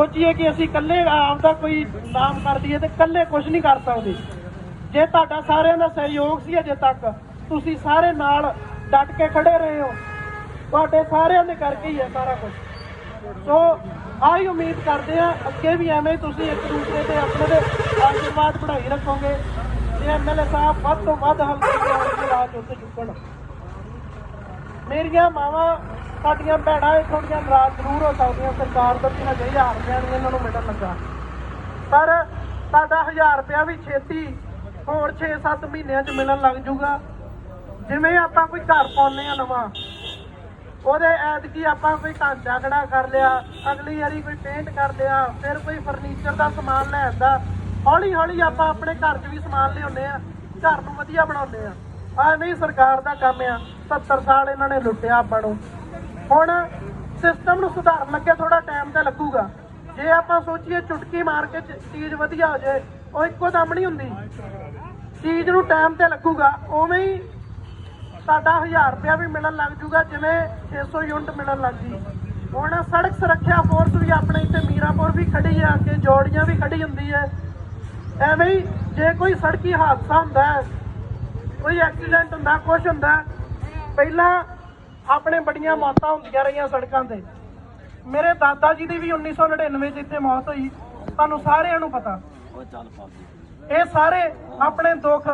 ਸੋਚੀਏ ਕਿ ਅਸੀਂ ਇਕੱਲੇ ਆਪ ਦਾ ਕੋਈ ਨਾਮ ਕਰ ਦਈਏ ਤੇ ਇਕੱਲੇ ਕੁਝ ਨਹੀਂ ਕਰ ਸਕਦੇ। ਜੇ ਤੁਹਾਡਾ ਸਾਰਿਆਂ ਦਾ ਸਹਿਯੋਗ ਸੀ ਅਜੇ ਤੱਕ, ਤੁਸੀਂ ਸਾਰੇ ਨਾਲ ਡਟ ਕੇ ਖੜੇ ਰਹੇ ਹੋ। ਤੁਹਾਡੇ ਸਾਰਿਆਂ ਦੇ ਕਰਕੇ ਹੀ ਹੈ ਸਾਰਾ ਕੁਝ ਸੋ, ਆਹੀ ਉਮੀਦ ਕਰਦੇ ਆ ਅੱਗੇ ਵੀ ਐਵੇਂ ਤੁਸੀਂ ਇੱਕ ਦੂਸਰੇ ਤੇ ਆਪਣੇ ਦੇ ਆਸ਼ੀਰਵਾਦ ਬਣਾਈ ਰੱਖੋਗੇ। ਤੇ ਐਮਐਲਏ ਸਾਹਿਬ ਵੱਧ ਤੋਂ ਵੱਧ ਹਲਕੇ ਦੇ ਰਾਜ ਉੱਤੇ ਚੁੱਕਣ। ਮੇਰੀਆਂ ਮਾਵਾਂ ਸਾਡੀਆਂ ਭੈਣਾਂ ਇਹ ਥੋੜੀਆਂ ਨਾਰਾਜ਼ ਜ਼ਰੂਰ ਹੋ ਸਕਦੀਆਂ, ਸਰਕਾਰ ਤੋਂ ਕਿ ਹਜੇ ਹਜ਼ਾਰ ਰੁਪਇਆ ਨਹੀਂ ਇਹਨਾਂ ਨੂੰ ਮਿਲਣ ਲੱਗਾ। ਪਰ ਸਾਡਾ 1000 ਰੁਪਇਆ ਵੀ ਛੇਤੀ ਹੋਰ 6-7 ਮਹੀਨਿਆਂ 'ਚ ਮਿਲਣ ਲੱਗ ਜੂਗਾ। ਜਿਵੇਂ ਆਪਾਂ ਕੋਈ ਘਰ ਪਾਉਂਦੇ ਆ ਨਵਾਂ, ਉਹਦੇ ਐਤਕੀ ਆਪਾਂ ਕੋਈ ਢਾਂਚਾ ਖੜਾ ਕਰ ਲਿਆ, ਅਗਲੀ ਵਾਰੀ ਕੋਈ ਪੇਂਟ ਕਰ ਲਿਆ, ਫਿਰ ਕੋਈ ਫਰਨੀਚਰ ਦਾ ਸਮਾਨ ਲੈ ਆਂਦਾ ਹੌਲੀ ਹੌਲੀ ਆਪਾਂ ਆਪਣੇ ਘਰ 'ਚ ਵੀ ਸਮਾਨ ਲਿਆਉਂਦੇ ਆ ਘਰ ਨੂੰ ਵਧੀਆ ਬਣਾਉਂਦੇ ਆ ਆ ਨਹੀਂ ਸਰਕਾਰ ਦਾ ਕੰਮ ਆ 70 ਸਾਲ ਇਹਨਾਂ ਨੇ ਲੁੱਟਿਆ ਆਪਾਂ ਨੂੰ। ਹੁਣ ਸਿਸਟਮ ਨੂੰ ਸੁਧਾਰਨ ਲੱਗੇ ਥੋੜਾ ਟਾਈਮ ਤੇ ਲੱਗੂਗਾ। ਜੇ ਆਪਾਂ ਸੋਚੀਏ ਚੁਟਕੀ ਮਾਰ ਕੇ ਚ- ਚੀਜ਼ ਵਧੀਆ ਹੋ ਜਾਏ, ਉਹ ਇੱਕੋ ਦਮ ਨਹੀਂ ਹੁੰਦੀ। ਚੀਜ਼ ਨੂੰ ਟਾਈਮ ਤੇ ਲੱਗੂਗਾ, ਉਵੇਂ ਹੀ ਸਾਡਾ 1000 ਰੁਪਇਆ ਵੀ ਮਿਲਣ ਲੱਗ ਜੂਗਾ, ਜਿਵੇਂ 600 ਯੂਨਿਟ ਮਿਲਣ ਲੱਗ ਗਈ। ਹੁਣ ਸੜਕ ਸੁਰੱਖਿਆ ਫੋਰਸ ਵੀ ਆਪਣੇ ਇੱਥੇ ਮੀਰਾਪੁਰ ਵੀ ਖੜੀ ਹੈ ਅੱਗੇ ਜੋੜੀਆਂ ਵੀ ਖੜੀ ਹੁੰਦੀ ਹੈ। ਐਵੇਂ ਹੀ ਜੇ ਕੋਈ ਸੜਕੀ ਹਾਦਸਾ ਹੁੰਦਾ, ਕੋਈ ਐਕਸੀਡੈਂਟ ਹੁੰਦਾ ਕੁਝ ਹੁੰਦਾ, ਪਹਿਲਾਂ ਆਪਣੇ ਬੜੀਆਂ ਮੌਤਾਂ ਹੁੰਦੀਆਂ ਰਹੀਆਂ ਸੜਕਾਂ ਤੇ। ਮੇਰੇ ਦਾਦਾ ਜੀ ਦੀ ਵੀ 1999 ਚ ਇੱਥੇ ਮੌਤ ਹੋਈ ਤੁਹਾਨੂੰ ਸਾਰਿਆਂ ਨੂੰ ਪਤਾ। ਇਹ ਸਾਰੇ ਆਪਣੇ ਦੁੱਖ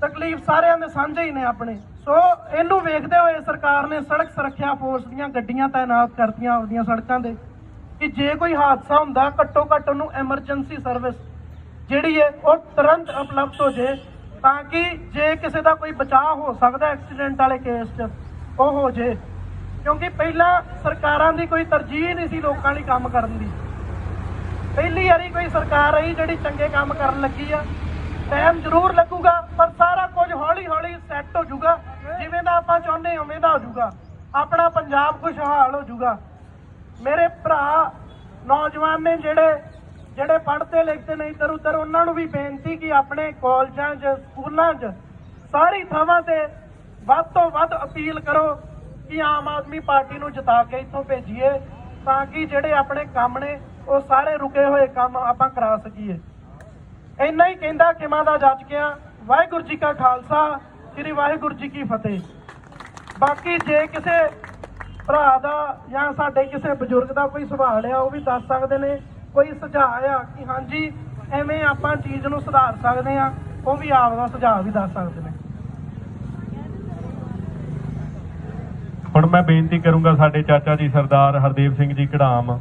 ਤਕਲੀਫ ਸਾਰਿਆਂ ਦੇ ਸਾਂਝੇ ਹੀ ਨੇ ਆਪਣੇ। ਸੋ ਇਹਨੂੰ ਵੇਖਦੇ ਹੋਏ ਸਰਕਾਰ ਨੇ ਸੜਕ ਸੁਰੱਖਿਆ ਫੋਰਸ ਦੀਆਂ ਗੱਡੀਆਂ ਤਾਇਨਾਤ ਕਰਤੀਆਂ ਆਪਦੀਆਂ ਸੜਕਾਂ ਤੇ ਕਿ ਜੇ ਕੋਈ ਹਾਦਸਾ ਹੁੰਦਾ ਘੱਟੋ ਘੱਟ ਉਹਨੂੰ ਐਮਰਜੈਂਸੀ ਸਰਵਿਸ ਜਿਹੜੀ ਹੈ ਉਹ ਤੁਰੰਤ ਉਪਲਬਧ ਹੋ ਜੇ ਤਾਂ ਕਿ ਜੇ ਕਿਸੇ ਦਾ ਕੋਈ ਬਚਾਅ ਹੋ ਸਕਦਾ ਐਕਸੀਡੈਂਟ ਵਾਲੇ ਕੇਸ 'ਚ ਉਹ ਹੋ ਜੇ। ਕਿਉਂਕਿ ਪਹਿਲਾਂ ਸਰਕਾਰਾਂ ਦੀ ਕੋਈ ਤਰਜੀਹ ਨਹੀਂ ਸੀ ਲੋਕਾਂ ਲਈ ਕੰਮ ਕਰਨ ਦੀ। ਪਹਿਲੀ ਵਾਰੀ ਕੋਈ ਸਰਕਾਰ ਆਈ ਜਿਹੜੀ ਚੰਗੇ ਕੰਮ ਕਰਨ ਲੱਗੀ ਆ। ਟਾਈਮ ਜ਼ਰੂਰ ਲੱਗੂਗਾ, ਪਰ ਸਾਰਾ ਕੁਝ ਹੌਲੀ ਹੌਲੀ ਸੈੱਟ ਹੋ ਜਾਊਗਾ। ਜਿਵੇਂ ਦਾ ਆਪਾਂ ਚਾਹੁੰਦੇ ਉਵੇਂ ਦਾ ਹੋ ਜਾਊਗਾ। ਆਪਣਾ ਪੰਜਾਬ ਖੁਸ਼ਹਾਲ ਹੋ ਜਾਊਗਾ। ਮੇਰੇ ਭਰਾ ਨੌਜਵਾਨ ਨੇ ਜਿਹੜੇ ਜਿਹੜੇ ਪੜ੍ਹਦੇ ਲਿਖਦੇ ਨੇ ਇੱਧਰ ਉੱਧਰ ਉਹਨਾਂ ਨੂੰ ਵੀ ਬੇਨਤੀ ਕਿ ਆਪਣੇ ਕਾਲਜਾਂ 'ਚ, ਸਕੂਲਾਂ 'ਚ ਸਾਰੀ ਥਾਵਾਂ ਤੇ ਵੱਧ ਤੋਂ ਵੱਧ ਅਪੀਲ ਕਰੋ ਕਿ ਆਮ ਆਦਮੀ ਪਾਰਟੀ ਨੂੰ ਜਿਤਾ ਕੇ ਇੱਥੋਂ ਭੇਜੀਏ ਤਾਂ ਕਿ ਜਿਹੜੇ ਆਪਣੇ ਕੰਮ ਨੇ, ਉਹ ਸਾਰੇ ਰੁਕੇ ਹੋਏ ਕੰਮ ਆਪਾਂ ਕਰਾ ਸਕੀਏ। ਇੰਨਾ ਹੀ ਕਹਿੰਦਾ ਕਿਮਾਂ ਦਾ ਜੱਜ ਗਿਆ ਵਾਹਿਗੁਰੂ ਜੀ ਕਾ ਖਾਲਸਾ, ਸ੍ਰੀ ਵਾਹਿਗੁਰੂ ਜੀ ਕੀ ਫਤਿਹ। ਬਾਕੀ ਜੇ ਕਿਸੇ ਭਰਾ ਦਾ ਜਾਂ ਸਾਡੇ ਕਿਸੇ ਬਜ਼ੁਰਗ ਦਾ ਕੋਈ ਸਵਾਲ ਆ, ਉਹ ਵੀ ਦੱਸ ਸਕਦੇ ਨੇ, ਕੋਈ ਸੁਝਾਅ ਆ ਕਿ ਹਾਂਜੀ, ਐਵੇਂ ਆਪਾਂ ਚੀਜ਼ ਨੂੰ ਸੁਧਾਰ ਸਕਦੇ ਆ, ਉਹ ਵੀ ਆਪ ਦਾ ਸੁਝਾਅ ਵੀ ਦੱਸ ਸਕਦੇ ਨੇ। ਹੁਣ ਮੈਂ ਬੇਨਤੀ ਕਰੂੰਗਾ ਸਾਡੇ ਚਾਚਾ ਜੀ ਸਰਦਾਰ ਹਰਦੇਵ ਸਿੰਘ ਜੀ ਕਢਾਮ